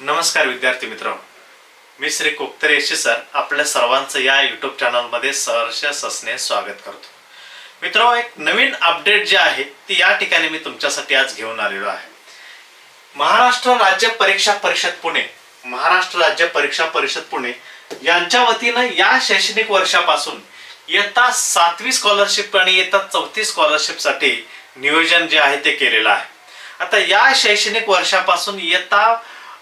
नमस्कार विद्यार्थी मित्र. मी श्री कोकतरे यशी सर. आपल्या सर्वांचं या युट्यूब चॅनलमध्ये सहर्ष ससने स्वागत करतो. मित्र एक नवीन अपडेट जे आहे ती या ठिकाणी मी तुमच्यासाठी आज घेऊन आलेलो आहे. महाराष्ट्र राज्य परीक्षा परिषद पुणे महाराष्ट्र राज्य परीक्षा परिषद पुणे यांच्या वतीनं या शैक्षणिक वर्षापासून इयत्ता सातवी स्कॉलरशिप आणि इयत्ता चौथी स्कॉलरशिपसाठी नियोजन जे आहे ते केलेलं आहे. आता या शैक्षणिक वर्षापासून इयत्ता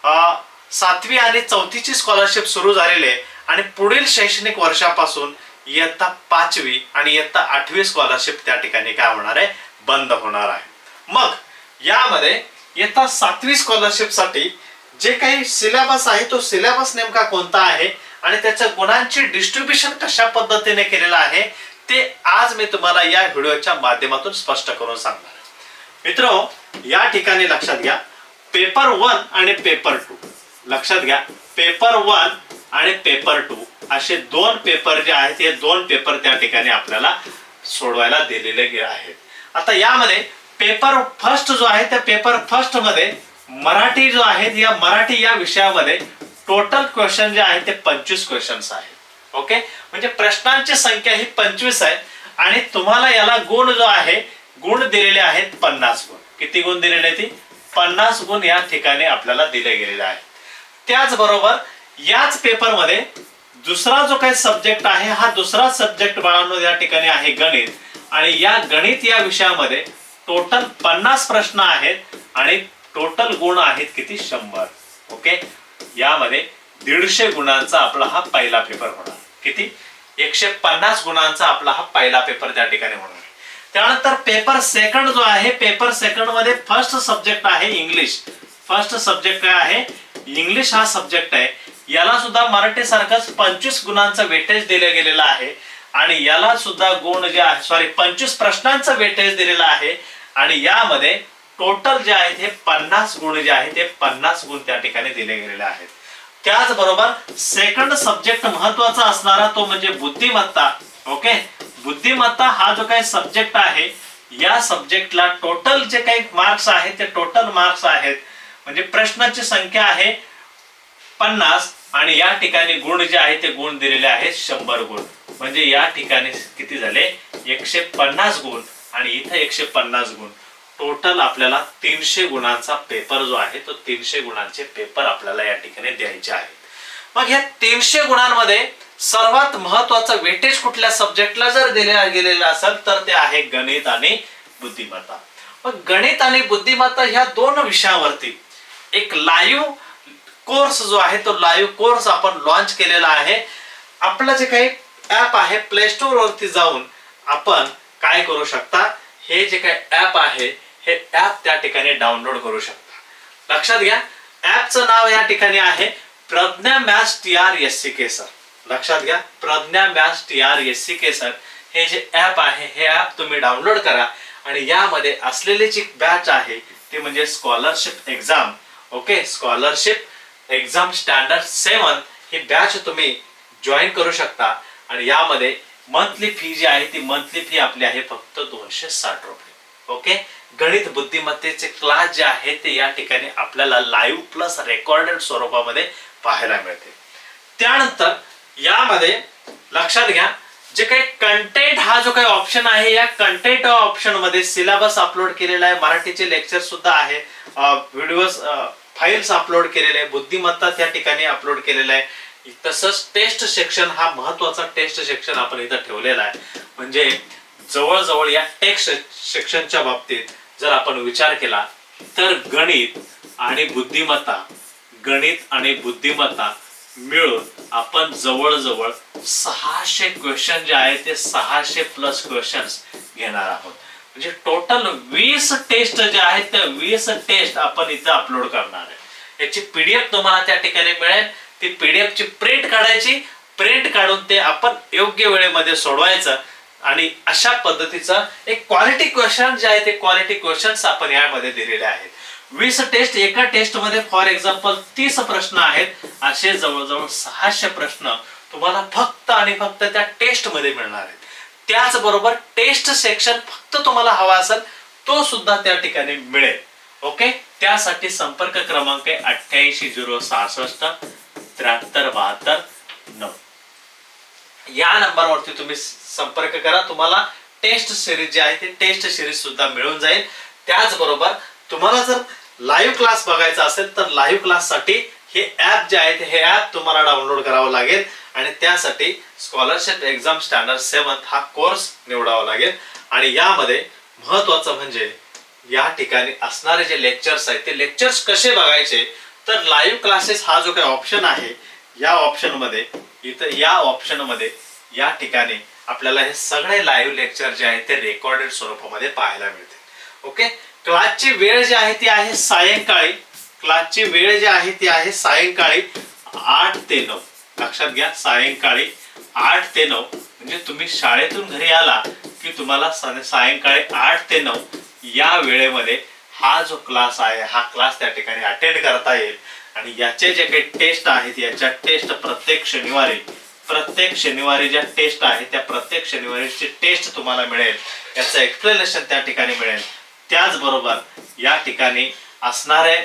सातवी आणि चौथीची स्कॉलरशिप सुरू झालेली आहे आणि पुढील शैक्षणिक वर्षापासून इयत्ता पाचवी आणि इयत्ता आठवी स्कॉलरशिप त्या ठिकाणी काय होणार आहे? बंद होणार आहे. मग यामध्ये इयत्ता सातवी स्कॉलरशिपसाठी जे काही सिलेबस आहे तो सिलेबस नेमका कोणता आहे आणि त्याच्या गुणांची डिस्ट्रीब्युशन कशा पद्धतीने केलेलं आहे ते आज मी तुम्हाला या व्हिडिओच्या माध्यमातून स्पष्ट करून सांगणार मित्र या ठिकाणी लक्षात घ्या. पेपर वन आणि पेपर टू. लक्षात घ्या पेपर वन आणि पेपर टू असे दोन पेपर जे आहेत हे दोन पेपर त्या ठिकाणी आपल्याला सोडवायला दिलेले गे- आहेत. आता यामध्ये पेपर फर्स्ट जो आहे त्या पेपर फर्स्टमध्ये मराठी जो आहे या मराठी या विषयामध्ये टोटल क्वेश्चन जे आहे ते पंचवीस क्वेश्चन्स आहेत. ओके म्हणजे प्रश्नांची संख्या ही पंचवीस आहे आणि तुम्हाला याला गुण जो आहे गुण दिलेले आहेत पन्नास गुण. किती गुण दिलेले ती पन्नास गुण या ठिकाणी आपल्याला दिले गेलेले आहेत. त्याचबरोबर याच पेपरमध्ये दुसरा जो काही सब्जेक्ट आहे हा दुसरा सब्जेक्ट बाळांनो या ठिकाणी आहे गणित. आणि या गणित या विषयामध्ये टोटल पन्नास प्रश्न आहेत आणि टोटल गुण आहेत किती? शंभर. ओके? यामध्ये दीडशे गुणांचा आपला हा पहिला पेपर होणार. किती? एकशे पन्नास गुणांचा आपला हा पहिला पेपर त्या ठिकाणी होणार. त्यानंतर पेपर सेकंड जो आहे पेपर सेकंडमध्ये फर्स्ट सब्जेक्ट आहे इंग्लिश फर्स्ट सब्जेक्ट काय आहे? इंग्लिश हा सब्जेक्ट आहे. याला सुद्धा मराठी सारखंच पंचवीस गुणांचं वेटेज दिलं गेलेलं आहे. आणि याला सुद्धा गुण जे आहे सॉरी पंचवीस प्रश्नांचं वेटेज दिलेलं आहे. आणि यामध्ये टोटल जे आहेत हे पन्नास गुण जे आहेत ते पन्नास गुण त्या ठिकाणी दिले गेलेले आहेत. त्याचबरोबर सेकंड सब्जेक्ट महत्त्वाचा असणारा तो म्हणजे बुद्धिमत्ता. ओके बुद्धिमत्ता हा जो काही सब्जेक्ट आहे या सब्जेक्टला टोटल जे काही मार्क्स आहेत ते टोटल मार्क्स आहेत. म्हणजे प्रश्नाची संख्या आहे पन्नास आणि या ठिकाणी गुण जे आहे ते गुण दिलेले आहेत शंभर गुण. म्हणजे या ठिकाणी किती झाले? एकशे पन्नास गुण आणि इथं एकशे पन्नास गुण. टोटल आपल्याला तीनशे गुणांचा पेपर जो आहे तो तीनशे गुणांचे पेपर आपल्याला या ठिकाणी द्यायचे आहेत. मग ह्या तीनशे गुणांमध्ये सर्वात महत्वाचं वेटेज कुठल्या सब्जेक्टला जर दिले गेलेलं असेल तर ते आहे गणित आणि बुद्धिमत्ता. पण गणित आणि बुद्धिमत्ता ह्या दोन विषयावरती एक लाईव्ह कोर्स जो आहे तो लाईव्ह कोर्स आपण लॉन्च केलेला आहे. आपलं जे काही ऍप आहे प्ले स्टोर वरती जाऊन आपण काय करू शकता? हे जे काही ऍप आहे हे ऍप त्या ठिकाणी डाउनलोड करू शकता. लक्षात घ्या ऍपचं नाव या ठिकाणी आहे Pragya maths T R S C K sir लक्षात घ्या Pragya maths T R S C K sir हे जे ऍप आहे हे ऍप तुम्ही डाउनलोड करा आणि यामध्ये असलेली जी बॅच आहे ती म्हणजे scholarship exam okay scholarship exam standard seven ही बॅच तुम्ही जॉईन करू शकता आणि यामध्ये मंथली फी जी आहे ती मंथली फी आपली आहे फक्त दोनशे साठ रुपये. ओके गणित बुद्धिमत्तेचे क्लास जे आहे ते या ठिकाणी आपल्याला लाईव्ह प्लस रेकॉर्डेड स्वरूपामध्ये पाहायला मिळते. त्यानंतर यामध्ये लक्षात घ्या जे काही कंटेंट हा जो काही ऑप्शन आहे या कंटेंट ऑप्शनमध्ये सिलेबस अपलोड केलेला आहे. मराठीचे लेक्चर सुद्धा आहे. व्हिडिओज फाईल्स अपलोड केलेले आहे. बुद्धिमत्ता त्या ठिकाणी अपलोड केलेला आहे. तसंच टेस्ट सेक्शन हा महत्त्वाचा टेस्ट सेक्शन आपण इथं ठेवलेला आहे. म्हणजे जवळजवळ या टेक्स्ट सेक्शनच्या बाबतीत जर आपण विचार केला तर गणित आणि बुद्धिमत्ता गणित आणि बुद्धिमत्ता मिळून आपण जवळजवळ सहाशे क्वेश्चन जे आहे ते सहाशे प्लस क्वेश्चन्स घेणार आहोत. म्हणजे टोटल वीस टेस्ट जे आहेत त्या वीस टेस्ट आपण इथं अपलोड करणार आहे. याची पीडीएफ तुम्हाला त्या ठिकाणी मिळेल. ती पीडीएफ ची प्रिंट काढायची. प्रिंट काढून ते आपण योग्य वेळेमध्ये सोडवायचं आणि अशा पद्धतीचं एक क्वालिटी क्वेश्चन जे आहे ते क्वालिटी क्वेश्चन्स आपण यामध्ये दिलेले आहेत. वीस टेस्ट एका टेस्टमध्ये फॉर एक्झाम्पल तीस प्रश्न आहेत. असे जवळजवळ सहाशे प्रश्न तुम्हाला फक्त आणि फक्त त्या टेस्टमध्ये मिळणार आहेत. त्याचबरोबर टेस्ट सेक्शन फक्त तुम्हाला हवा असेल तो सुद्धा त्या ठिकाणी मिळेल. ओके? त्यासाठी संपर्क क्रमांक आहे अठ्ठ्याऐंशी झिरो सहासष्ट त्र्याहत्तर बहात्तर नऊ. या नंबरवरती तुम्ही संपर्क करा. तुम्हाला टेस्ट सिरीज जे आहे ते टेस्ट सिरीज सुद्धा मिळून जाईल. त्याचबरोबर तुम्हाला जर लाईव्ह क्लास बघायचा असेल तर लाईव्ह क्लाससाठी हे ऍप जे आहे हे ऍप तुम्हाला डाउनलोड करावं लागेल. आणि त्यासाठी स्कॉलरशिप एक्झाम स्टँडर्ड सेवन हा कोर्स निवडावा लागेल. आणि यामध्ये महत्वाचं म्हणजे या ठिकाणी असणारे जे लेक्चर्स आहेत ते लेक्चर्स कसे बघायचे? तर लाईव्ह क्लासेस हा जो काही ऑप्शन आहे या ऑप्शनमध्ये इथं या ऑप्शनमध्ये या ठिकाणी आपल्याला हे सगळे लाईव्ह लेक्चर जे आहेत ते रेकॉर्डेड स्वरूपामध्ये पाहायला मिळते ओके क्लासची वेळ जी आहे ती आहे सायंकाळी. क्लासची वेळ जी आहे ती आहे सायंकाळी आठ ते नऊ. लक्षात घ्या सायंकाळी आठ ते नऊ. म्हणजे तुम्ही शाळेतून घरी आला की तुम्हाला सायंकाळी आठ ते नऊ या वेळेमध्ये हा जो क्लास आहे हा क्लास त्या ठिकाणी अटेंड करता येईल. आणि याचे जे काही टेस्ट आहेत याच्या टेस्ट प्रत्येक शनिवारी प्रत्येक शनिवारी ज्या टेस्ट आहेत त्या प्रत्येक शनिवारीची टेस्ट तुम्हाला मिळेल. याचं एक्सप्लेनेशन त्या ठिकाणी मिळेल. त्याचबरोबर या ठिकाणी असणारे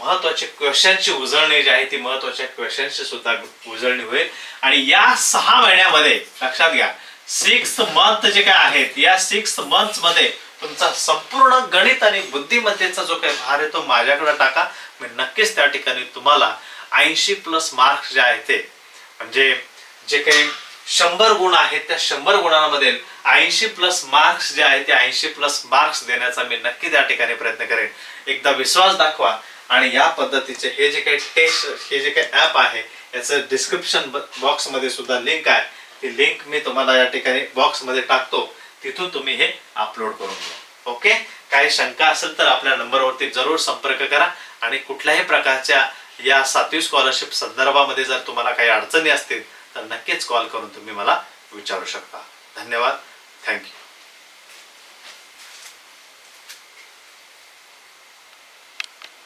महत्त्वाचे क्वेश्चनची उजळणी जी आहे ती महत्त्वाच्या क्वेश्चनची सुद्धा उजळणी होईल. आणि या सहा महिन्यामध्ये लक्षात घ्या सिक्स मंथ जे काय आहेत या सिक्स मंथमध्ये तुमचा संपूर्ण गणित आणि बुद्धिमत्तेचा जो काही भार आहे तो माझ्याकडे टाका. मी नक्कीच त्या ठिकाणी तुम्हाला ऐंशी प्लस मार्क्स जे आहेत ते म्हणजे जे काही शंभर गुण आहेत त्या शंभर गुणांमध्ये ऐंशी प्लस मार्क्स जे आहेत ते ऐंशी प्लस मार्क्स देण्याचा मी नक्की त्या ठिकाणी प्रयत्न करेन. एकदा विश्वास दाखवा आणि या पद्धतीचे हे जे काही टेस्ट हे जे काही ऍप आहे याचं डिस्क्रिप्शन बॉक्समध्ये सुद्धा लिंक आहे. ती लिंक मी तुम्हाला या ठिकाणी बॉक्समध्ये टाकतो. तिथून तुम्ही हे अपलोड करून घ्या. ओके काही शंका असेल तर आपल्या नंबरवरती जरूर संपर्क करा आणि कुठल्याही प्रकारच्या या सातवी स्कॉलरशिप संदर्भामध्ये जर तुम्हाला काही अडचणी असतील तर नक्कीच कॉल करून तुम्ही मला विचारू शकता. धन्यवाद. थँक्यू.